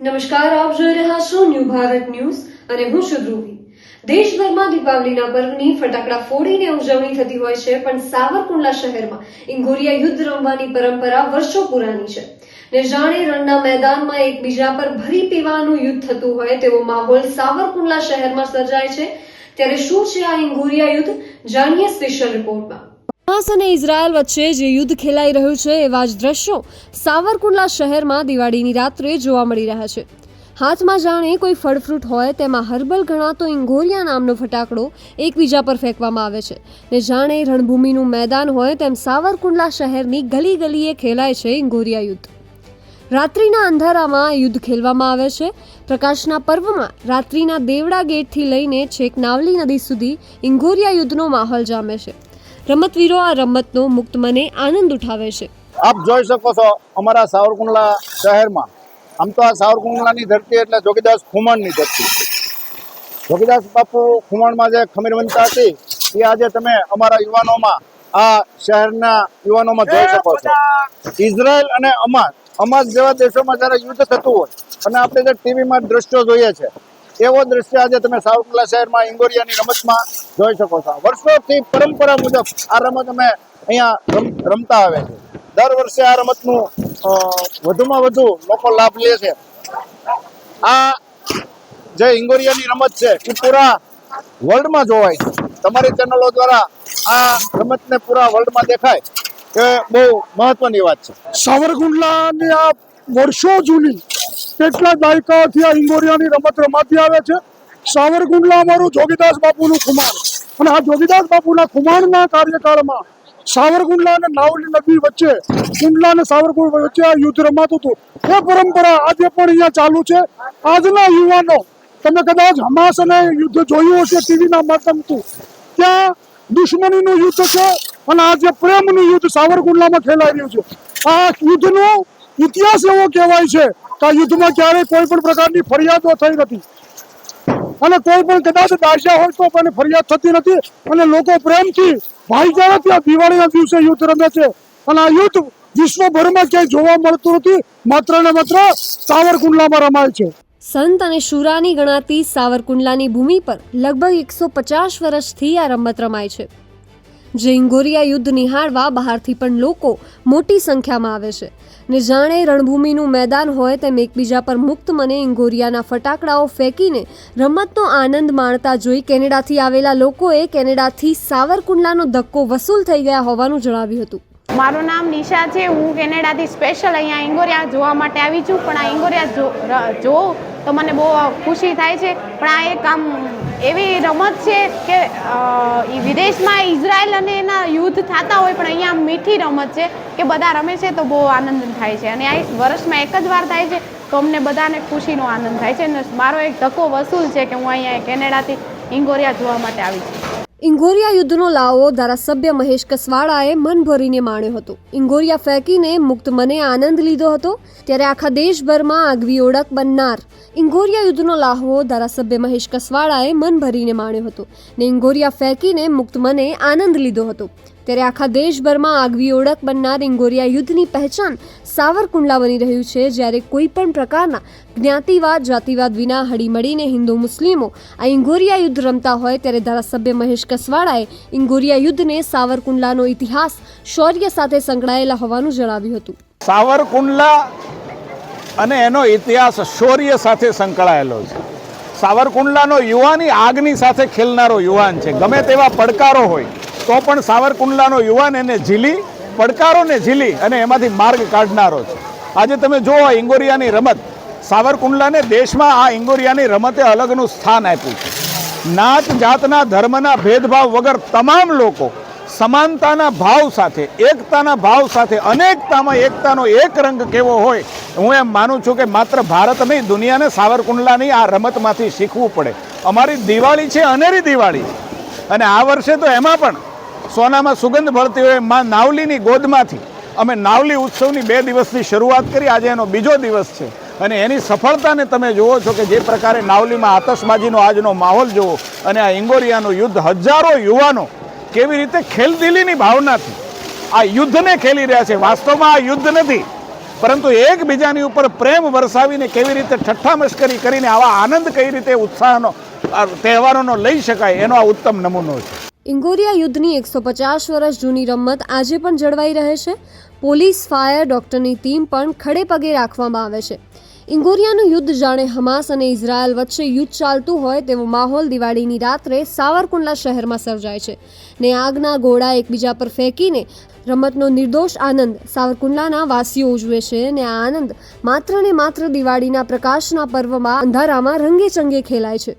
નમસ્કાર, આપ જોઈ રહ્યા છો ન્યૂ ભારત ન્યૂઝ અને હું છું ધ્રુવી. દેશભરમાં દીપાવલીના પર્વની ફટાકડા ફોડીને ઉજવણી થતી હોય છે, પણ સાવરકુંડલા શહેરમાં ઇંગોરિયા યુદ્ધ રમવાની પરંપરા વર્ષો પુરાની છે. ને જાણે રણના મેદાનમાં એકબીજા પર ભરી પીવાનું યુદ્ધ થતું હોય, તેવો માહોલ સાવરકુંડલા શહેરમાં સર્જાય છે. ત્યારે શું છે આ ઇંગોરિયા યુદ્ધ? જાણીએ સ્પેશિયલ રિપોર્ટમાં. હમાસ અને ઇઝરાયલ વચ્ચે જે યુદ્ધ ખેલાઈ રહ્યું છે, એવા જ દ્રશ્યો સાવરકુંડલા શહેરમાં દિવાળીની રાત્રે જોવા મળી રહ્યા છે. હાથમાં જાણે કોઈ ફળફ્રૂટ હોય, તેમાં હર્બલ ગણાતો ઇંગોરિયા નામનો ફટાકડો એકબીજા પર ફેંકવામાં આવે છે. ને જાણે રણભૂમિનું મેદાન હોય, તેમ સાવરકુંડલા શહેરની ગલી ગલીએ ખેલાય છે ઇંગોરિયા યુદ્ધ. રાત્રિના અંધારામાં યુદ્ધ ખેલવામાં આવે છે. પ્રકાશના પર્વમાં રાત્રિના દેવડા ગેટથી લઈને છેક નાવલી નદી સુધી ઇંગોરિયા યુદ્ધનો માહોલ જામે છે. રમતવીરો આ રમતનો મુક્ત મને આનંદ ઉઠાવે છે. આપ જોઈ શકો છો અમારા સાવરકુંડલા શહેરમાં. આમ તો આ સાવરકુંડલાની ધરતી એટલે જોગીદાસ ખુમણની ધરતી જોગીદાસ બાપુ ખુમણમાં જે ખમીર બનતા હતી, એ આજે તમે અમારા યુવાનોમાં, આ શહેરના યુવાનોમાં જોઈ શકો છો. ઇઝરાયલ અને અમાર અમાર જેવા દેશોમાં જ્યારે યુદ્ધ થતું હોય, અને આપણે જે ટીવીમાં દ્રશ્યો જોઈએ છે એવો દ્રશ્ય આજે તમે સાવરકુંડલા શહેરમાં ઇંગોરિયાની રમતમાં જોઈ શકો છો. વર્ષોથી પરંપરા મુજબ આ રમત અમે અહીંયા રમતા આવે છે. દર વર્ષે આ રમતનું વધુમાં વધુ લોકો લાભ લે છે. આ જે ઇંગોરિયાની રમત છે, એ પૂરા વર્લ્ડમાં જોવાય છે. તમારી ચેનલો દ્વારા આ રમતને પૂરા વર્લ્ડમાં દેખાય, એ બહુ મહત્વની વાત છે. સાવરકુંડલાની આ વર્ષો જૂની કેટલા દાયકાઓથી આ ઇંગોરિયાની રમત રમાતી આવે છે? સાવરકુંડલા અમારું જોગીદાસ બાપુનું કુમાર અને આ જોગીદાસ બાપુના કુમારના કાર્યકાળમાં સાવરકુંડલા અને નાવલી નદી વચ્ચે, કુંડલા અને સાવરકુંડલા વચ્ચે આ યુદ્ધ રમાતું હતું. એ પરંપરા આજે પણ અહીંયા ચાલુ છે. આજના યુવાનો, તમે કદાચ હમાસ અને યુદ્ધ જોયું હશે ટીવીના માધ્યમથી. ત્યાં દુશ્મનીનું યુદ્ધ છે અને આજે પ્રેમનું યુદ્ધ સાવરકુંડલામાં ખેલાઈ રહ્યું છે. આ યુદ્ધનો ઇતિહાસ એવો કહેવાય છે કે યુદ્ધમાં ક્યારેય કોઈ પણ પ્રકારની ફરિયાદો થઈ નથી. અને કોઈ પણ કદાચ દાસ્યા હોય તો પણ ફરિયાદ થતી નથી. અને લોકો પ્રેમથી ભાઈચારાથી આ દિવાળીના દિવસે યુદ્ધ રમે છે. અને આ યુદ્ધ વિશ્વભરમાં ક્યાંય જોવા મળતું નથી. માત્ર ને માત્ર સાવરકુંડલામાં રમાય છે. સંત અને શુરાની ગણાતી સાવરકુંડલાની ભૂમિ પર લગભગ એકસો પચાસ વર્ષથી આ રમત રમાય છે. જે ઇંગોરિયા યુદ્ધ નિહાળવા બહારથી પણ લોકો મોટી સંખ્યામાં આવે છે. ને જાણે રણભૂમિનું મેદાન હોય તેમ એકબીજા પર મુક્ત મને ઇંગોરિયાના ફટાકડાઓ ફેંકીને રમતનો આનંદ માણતા જોઈ કેનેડાથી આવેલા લોકોએ કેનેડાથી સાવરકુંડલાનો ધક્કો વસૂલ થઈ ગયા હોવાનું જણાવ્યું હતું. મારું નામ નિશા છે. હું કેનેડાથી સ્પેશિયલ અહીંયા ઇંગોરિયા જોવા માટે આવી છું. પણ આ ઇંગોરિયા જોઉં તો મને બહુ ખુશી થાય છે. પણ આ એક આમ એવી રમત છે કે વિદેશમાં ઇઝરાયલ અને એના યુદ્ધ થતા હોય પણ અહીંયા મીઠી રમત છે કે બધા રમે છે તો બહુ આનંદ થાય છે. અને આ વર્ષમાં એક જ વાર થાય છે તો અમને બધાને ખુશીનો આનંદ થાય છે. અને મારો એક ધક્કો વસૂલ છે કે હું અહીંયા કેનેડાથી ઇંગોરિયા જોવા માટે આવી છું. ઇંગોરિયા યુદ્ધનો લાવો ધારાસભ્ય મહેશ કસવાળાએ મન ભરીને માણ્યો હતો. ઇંગોરિયા ફેંકીને મુક્ત મને આનંદ લીધો હતો. ત્યારે આખા દેશભરમાં આગવી ઓળખ બનનાર ઇંગોરિયા યુદ્ધનો લાહવો ધારાસભ્ય મહેશ કસવાળાએ મન ભરીને માણ્યો હતો ને ઇંગોરિયા ફેંકીને મુક્ત મને આનંદ લીધો હતો. ત્યારે આખા દેશભરમાં આગવી ઓળખ બનનાર ઇંગોરિયા યુદ્ધની પહેચાન સાવરકુંડલા બની રહ્યું છે, જ્યારે કોઈ પણ પ્રકારના જ્ઞાતિવાદ, જાતિવાદ વિના હળીમળીને હિન્દુ મુસ્લિમો આ ઇંગોરિયા યુદ્ધ રમતા હોય, ત્યારે ધારાસભ્ય મહેશ કસવાળાએ ઇંગોરિયા યુદ્ધને સાવરકુંડલાનો ઇતિહાસ શૌર્ય સાથે સંકળાયેલા હોવાનું જણાવ્યું હતું. સાવરકુંડલા અને એનો ઇતિહાસ શૌર્ય સાથે સંકળાયેલો છે. સાવરકુંડલાનો યુવાની આગની સાથે ખેલનારો યુવાન છે. ગમે તેવા પડકારો હોય તો પણ સાવરકુંડલાનો યુવાન એને ઝીલી, પડકારોને ઝીલી અને એમાંથી માર્ગ કાઢનારો છે. આજે તમે જુઓ ઇંગોરિયાની રમત. સાવરકુંડલાને દેશમાં આ ઇંગોરિયાની રમતે અલગનું સ્થાન આપ્યું છે. નાત જાતના ધર્મના ભેદભાવ વગર તમામ લોકો સમાનતાના ભાવ સાથે, એકતાના ભાવ સાથે, અનેકતામાં એકતાનો એક રંગ કેવો હોય, હું એમ માનું છું કે માત્ર ભારત નહીં, દુનિયાને સાવરકુંડલાની આ રમતમાંથી શીખવું પડે. અમારી દિવાળી છે, અનેરી દિવાળી. અને આ વર્ષે તો એમાં પણ સોનામાં સુગંધ ભળતી હોયમાં નાવલીની ગોદમાંથી. અમે નાવલી ઉત્સવની બે દિવસની શરૂઆત કરી, આજે એનો બીજો દિવસ છે. અને એની સફળતાને તમે જુઓ છો કે જે પ્રકારે નાવલીમાં આતશબાજીનો આજનો માહોલ જુઓ અને આ ઇંગોરિયાનું યુદ્ધ, હજારો યુવાનો કેવી રીતે ખેલદિલીની ભાવનાથી આ યુદ્ધને ખેલી રહ્યા છે. વાસ્તવમાં આ યુદ્ધ નથી, પરંતુ એકબીજાની ઉપર પ્રેમ વરસાવીને કેવી રીતે ઠઠ્ઠા મશ્કરી કરીને આવા આનંદ કઈ રીતે ઉત્સાહનો તહેવારોનો લઈ શકાય એનો આ ઉત્તમ નમૂનો છે. ઇંગોરિયા યુદ્ધની એકસો પચાસ વર્ષ જૂની રમત આજે પણ જળવાઈ રહે છે. પોલીસ, ફાયર, ડોક્ટરની ટીમ પણ ખડે પગે રાખવામાં આવે છે. ઇંગોરિયાનું યુદ્ધ જાણે હમાસ અને ઇઝરાયલ વચ્ચે યુદ્ધ ચાલતું હોય તેવો માહોલ દિવાળીની રાત્રે સાવરકુંડલા શહેરમાં સર્જાય છે. ને આગના ગોળા એકબીજા પર ફેંકીને રમતનો નિર્દોષ આનંદ સાવરકુંડલાના વાસીઓ ઉજવે છે અને આ આનંદ માત્ર ને માત્ર દિવાળીના પ્રકાશના પર્વમાં અંધારામાં રંગે ચંગે ખેલાય છે.